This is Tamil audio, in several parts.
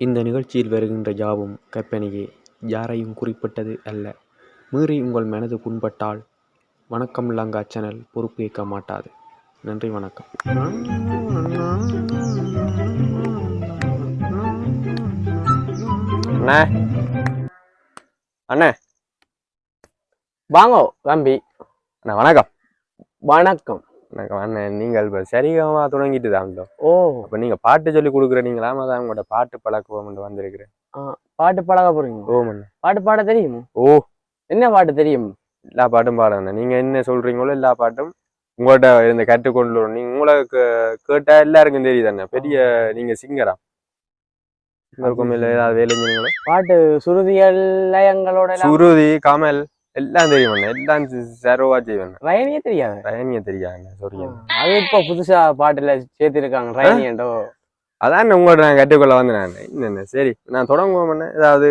இந்த நிகழ்ச்சியில் வருகின்ற யாவும் கற்பனையே யாரையும் குறிப்பிட்டது அல்ல. மீறி உங்கள் மனது புண்பட்டால் வணக்கம் லங்கா சேனல் பொறுப்பு ஏற்க மாட்டாது. நன்றி வணக்கம். அண்ணே. அண்ணே. வாங்கோ தம்பி. அண்ணா வணக்கம். வணக்கம். வணக்கம் அண்ணே நீங்கள் இப்போ சரிகமா தொடங்கிட்டு தான் ஓ. அப்போ நீங்கள் பாட்டு சொல்லி கொடுக்குறீங்களா அதான் உங்களோட பாட்டு பழக்குவோம்னு வந்திருக்கிறேன். பாட்டு பழக போறீங்க ஓமண்ணே பாட்டு பாட தெரியும்? ஓ. என்ன பாட்டு தெரியும்? எல்லா பாட்டும் பாடுங்க நீங்கள் என்ன சொல்றீங்களோ எல்லா பாட்டும் உங்கள்கிட்ட இருந்து கற்றுக்கொண்டு வரும். நீங்க உங்களுக்கு கேட்டா எல்லாருக்கும் தெரியுது அண்ணே. பெரிய நீங்க சிங்கரா. உங்களுக்கும் இல்லை ஏதாவது வேலை பாட்டு சுருதிகள் லயங்களோட எல்லாம் சுருதி கமல். எல்லாம் தெரியும் அண்ணே எல்லாம் சரோவா செய்வேன் ரயனியே தெரியாது ரயனிய தெரியாது சாரி அது இப்ப புதுசா பாட்டுல சேர்த்திருக்காங்க ரயனியண்டோ அதான் உங்கள்ட்ட நான் கற்றுக்கொள்ள வந்தேன் நான் என்னென்ன சரி நான் தொடங்குவோம் ஏதாவது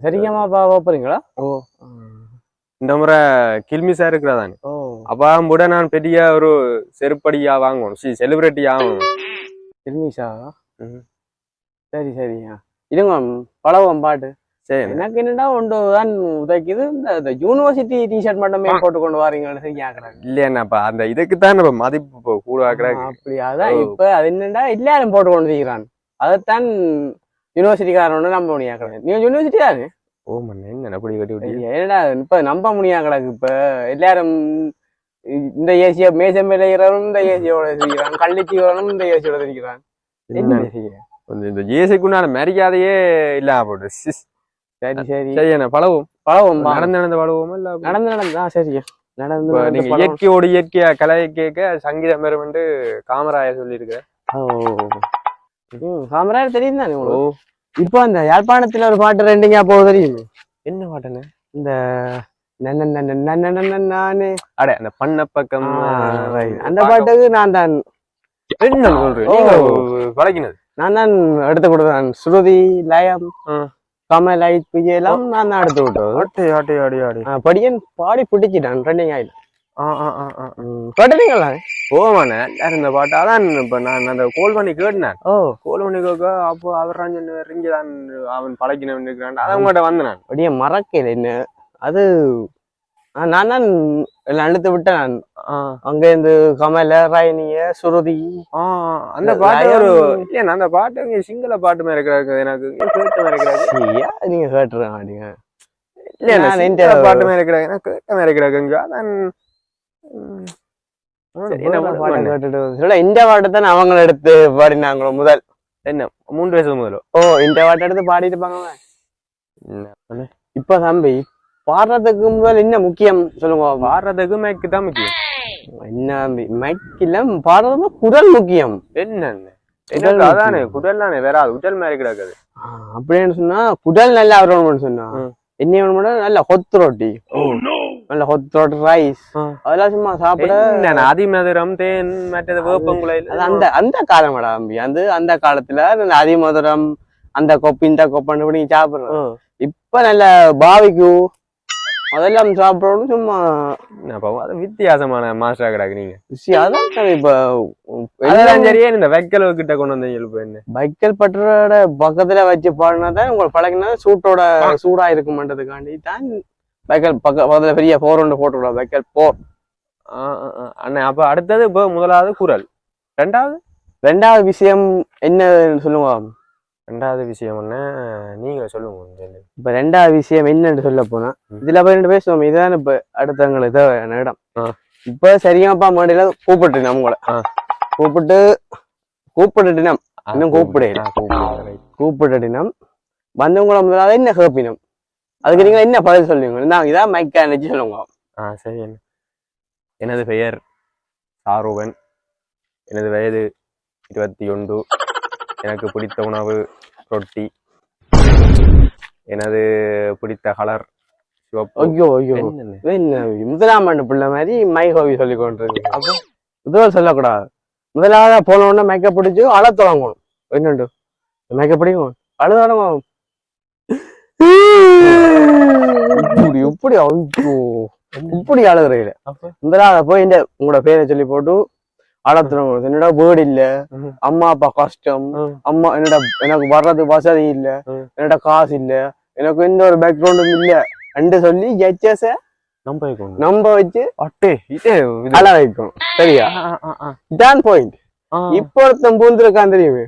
சரிங்கம்மா பா போறீங்களா ஓ இந்த முறை கில்மிஸா இருக்கிறதானே ஓ அப்பா கூட நான் பெரிய ஒரு செருப்படியா வாங்கணும் சி செலிபிரிட்டி ஆகணும் ம். சரி சரியா இதுங்க பழகம் பாட்டு சரி எனக்கு என்னடா ஒன்று தான் உதைக்குது. இந்த யூனிவர்சிட்டி டிஷர்ட் மட்டுமே போட்டு கொண்டு வாரீங்கன்னு சொல்லி கேக்குறாங்க. இல்லையாண்ணாப்பா அந்த இதுக்கு தான் நம்ம மதிப்பு இப்போ கூட ஆக்குறாங்க அப்படி அதான். இப்ப அது என்னடா எல்லாரும் போட்டு கொண்டு இருக்கிறான் அதைத்தான் யூனிவர்சிட்டிக்காரன் நம்ப முடியாது நீ யூனிவர்சிட்டி தானே ஓ மண்ணே என்ன அப்படி கட்டி விட்டீங்க என்னடா இப்ப நம்ப முடியாது கிடக்கு இப்ப. எல்லாரும் இந்த ஏசிய மேசம் விளைகிறவனும் இந்த ஏசியோட இருக்கிறான் கள்ளிச்சிவனும் இந்த ஏசியோட கொஞ்சம் இந்த ஏசிக்குண்டான மரியாதையே இல்லாம போட்டு. சரி சரி. சரி என்ன பழவும் பழவும். நடந்து நடந்து பழவுமா இல்ல நடந்து நடந்து ஆ சரியா நடந்து நீங்க. இயற்கையோடு இயற்கையா கலை கேட்க சங்கீதம் பெறும் என்று காமராயர் சொல்லியிருக்க ஓ சாம்ராஜ் தெரியும் தானே ஓ. இப்போ அந்த யாழ்ப்பாணத்துல ஒரு பாட்டு ரெண்டுங்க போக தெரியும்? என்ன பாட்டுன்னு? இந்த நானு. அட அந்த பண்ண பக்கம். அந்த பாட்டுக்கு நான் தான். என்ன சொல்றேன் நான் தான் எடுத்து கொடுத்தேன் ஸ்ருதி லயம். கமல் ஐத் எல்லாம் நான் தான் எடுத்து விட்டது ஆட்டி ஆடி ஆடி படியன் பாடி பிடிச்சிட்டான் ட்ரெண்டிங் ஆயில. ஆ ஆ ஆ ஆ. கேட்டுறீங்களா போவானே. இந்த பாட்டு? அதான் இப்ப நான் அந்த கோல் பண்ணி கேட்டேன். ஓ. கோல் பண்ணி கேட்க அப்போ அவர் இங்கதான் அவன் பழக்கினவன் இருக்கிறான் அதான் உங்கள்கிட்ட வந்தேன் நான். படிய மறக்கல என்ன. அது நான் தான் எல்லாம் எடுத்து விட்டேன். நான் அங்க இருந்து கமல ராயனிய சுருதி அந்த பாட்டு ஒரு இல்லையா அந்த பாட்டு சிங்கள பாட்டு மாதிரி இருக்கிறாங்க எனக்கு. கேட்ட மாதிரி இருக்கிறாங்க நீங்க கேட்டுருங்க நீங்க இல்லையா நான் நான் இந்த- பாட்டு மாதிரி இருக்கிறாங்க எனக்கு கேட்ட மாதிரி இருக்கிறாங்க அதான் இந்த பாட்டை தான் அவங்க எடுத்து பாடினாங்களோ முதல்? என்ன மூன்று வயசு முதலோ? ஓ இந்த பாட்டை எடுத்து பாடிருப்பாங்க இப்ப தம்பி பாடுறதுக்கு முதல் என்ன முக்கியம் சொல்லுங்க. பாடுறதுக்கு மேக்கு தான் முக்கியம். என்ன தம்பி மைக்கில பாடுறது குரல் முக்கியம். என்னன்னு? அதானே. குடல் தானே? வேற உடல் மாதிரி கிடக்குது. அப்படின்னு சொன்னா குடல் நல்லா வரணும்னு சொன்னா. என்ன வேணும் நல்ல கொத்து ரொட்டி நல்ல கொத்து ரொட்டி ரைஸ். அதெல்லாம் சும்மா சாப்பிட அதிமதுரம் தேன் மற்றது வேப்பங்குலையில் அது அந்த அந்த காலமாடா தம்பி. அது அந்த காலத்துல அந்த அதிமதுரம் அந்த கொப்பு இந்த கொப்பன்னு இப்படி சாப்பிடுறோம் இப்ப நல்ல பாவிக்கு அதெல்லாம் சாப்பிடணும் சும்மா அப்போ அது வித்தியாசமான மாஸ்டரா கிடக்கு நீங்க. அதான் இப்ப அதெல்லாம் சரியே இந்த வெக்கலவு கிட்ட கொண்டு வந்து எழுப்பு என்ன? பைக்கல் பட்டரோட பக்கத்துல வச்சு பாடினாதான் உங்களுக்கு பழகினா சூட்டோட சூடா இருக்குமன்றதுக்காண்டி தான் பைக்கல் பக்க பக்கத்துல பெரிய போர் ஒன்று போட்டு விடுவோம் பைக்கல் போர். அண்ணே அப்ப அடுத்தது இப்போ முதலாவது குரல். ரெண்டாவது? ரெண்டாவது விஷயம் என்னன்னு சொல்லுங்க. ரெண்டாவது விஷயம் என்ன நீங்க சொல்லுங்க. இப்ப ரெண்டாவது விஷயம் என்னன்னு சொல்ல போனா ம். இதுல போய் ரெண்டு பேசுவோம் இதுதான் இப்ப அடுத்தவங்களுக்கு தேவையான இடம். இப்ப சரியாப்பா மாடியில கூப்பிட்டு நம்மள ஆ. கூப்பிட்டு கூப்பிட்டுட்டினம் இன்னும் right. கூப்பிட்டுட்டினம் வந்தவங்கள முதலாவது என்ன கேப்பினம்? அதுக்கு நீங்க என்ன பதில் சொல்லுவீங்க? இந்தாங்க இதான் மைக்கா நினைச்சு சொல்லுங்க. ஆ சரி எனது பெயர் சாருவன். எனது வயது இருபத்தி ஒன்று. எனக்கு பிடித்த உணவு ரொட்டி. எனது பிடித்த கலர் ஐயோ ஐயோ? என்ன முதலாம் ஆண்டு பிள்ளை மாதிரி மை ஹோவி சொல்லி கொண்டிருக்கு. அப்போ? இதுவும் சொல்லக்கூடாது. முதலாவதா போன உடனே மேக்கப் பிடிச்சு அழ தொடங்கணும். என்னண்டு? மேக்கப் பிடிக்கும் அழ தொடங்கும் இப்படி இப்படி ஐயோ. இப்படி அழுகுறீங்க. முதலாவது போய் இந்த உங்களோட பேரை சொல்லி போட்டு அழத்துறோம் என்னோட வீடு இல்ல. அம்மா அப்பா கஷ்டம். அம்மா என்னோட எனக்கு வர்றது வசதி இல்ல. என்னோட காசு இல்ல? எனக்கு எந்த ஒரு பேக்ரவுண்டும் இல்ல. என்று சொல்லி ஜட்ஜஸ நம்ப வைக்கணும். நம்ப வச்சு அட்டே இதே அழ வைக்கும் சரியா? இதான் பாயிண்ட். இப்ப ஒருத்தன் பூந்திருக்கான் தெரியுமே?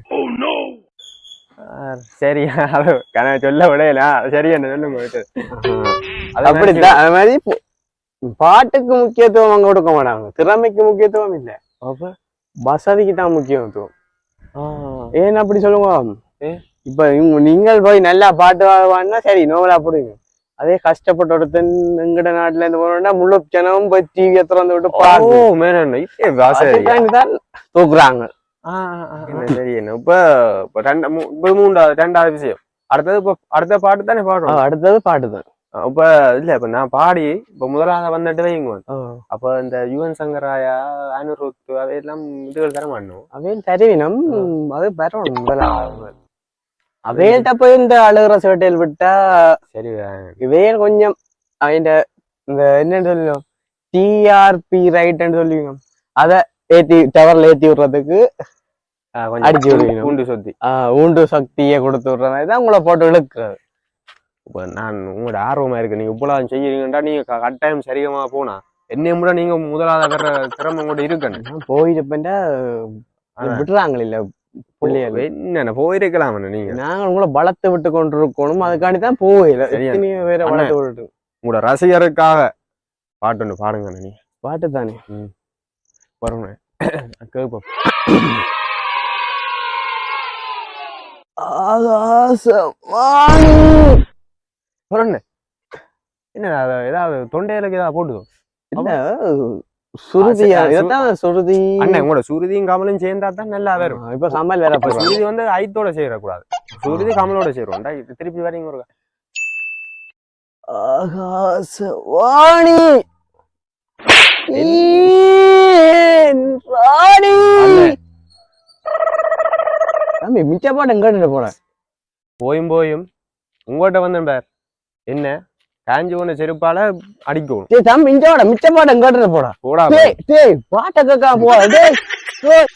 ஆ, சரி அது கன சொல்ல விடையில. சரி என்ன சொல்லுங்க அப்படித்தான். அது மாதிரி பாட்டுக்கு முக்கியத்துவம் அங்க கொடுக்க மாட்டாங்க. திறமைக்கு முக்கியத்துவம் இல்ல. அப்ப வசதிக்கு தான் முக்கியத்துவம் ஏன் அப்படி சொல்லுங்க? இப்ப நீங்கள் போய் நல்லா பாட்டு வாங்கினா சரி நோவலா போடுவீங்க அதே கஷ்டப்பட்ட ஒருத்தன் எங்கட நாட்டுல இருந்து போனோம்னா முழு ஜனமும் போய் டிவியை திறந்து விட்டு பாருங்க தூக்குறாங்க. சரி இப்ப இப்ப ரெண்டு இப்ப மூன்றாவது ரெண்டாவது விஷயம். அடுத்தது இப்ப அடுத்த பாட்டு தானே பாடுறோம்? அடுத்தது பாட்டு தான். இப்ப இல்ல இப்ப நான் பாடி இப்ப முதலாவது வந்துட்டு வைங்க. அப்ப இந்த யுவன் சங்கராயா அனிருத் அவையெல்லாம் இதுகள் தர மாட்டோம் அவையில் தருவினம். அது வரணும் முதலாவது அவையில்ட்ட போய் இந்த அழுகிற சேட்டையில் விட்டா சரி இவையில் கொஞ்சம் அவன் இந்த என்னன்னு சொல்லுவோம் டிஆர்பி ரைட்னு சொல்லுவீங்க அத ஏத்தி டவர்ல ஏத்தி விடுறதுக்கு அடிச்சு விடுவீங்க. பூண்டு சொத்தி. ஆஹ் ஊண்டு சக்தியை கொடுத்து விடுற மாதிரி தான் உங்களை போட்டு இழுக்கிறது. இப்ப நான் உங்களோட ஆர்வமா இருக்கு. நீங்க இவ்வளவு செய்யறீங்கடா நீங்க க- கட்டாயம் சரிகமா போனா என்னையும் கூட நீங்க முதலாவது திறமை கூட இருக்கணும். போயிருப்பேன்டா. விடுறாங்க இல்ல பிள்ளைகள். என்ன போயிருக்கலாம் நீங்க. நாங்க உங்களை பலத்தை விட்டு கொண்டு இருக்கணும் அதுக்காண்டி தான் பேரை அண்ணே. வளர்த்து விட்டு உங்களோட ரசிகருக்காக பாட்டு ஒன்று பாடுங்க நீ பாட்டு தானே? வருங்க கேட்போம் ஆகாசவாணி வருங்க என்ன அது ஏதாவது தொண்டையிலுக்கு ஏதாவது போட்டுதோ இல்ல சுருதியா இதான் சுருதி. அண்ணன் உங்களோட சுருதியும் கமலும் சேர்ந்தா தான் நல்லா வரும். இப்ப சமையல் வேற போடுறாங்க சுருதி வந்து ஐத்தோட செய்யக்கூடாது சுருதி கமலோட செய்யறோம்டா திருப்பி வரீங்க. ஒரு ஆகாசவாணி ராணி. தம்பி மிச்ச பாட்டு கேட்டுட்டு போட போயும் போயும். உங்கள்கிட்ட வந்து பார். என்ன? காஞ்சி போன செருப்பால அடிக்கணும் டேய் தம்பி மிச்ச பாட மிச்ச பாட்டு கேட்டுட்டு போடா. போடா டேய் டேய் பாட்ட கேட்காம போ டேய் டேய்.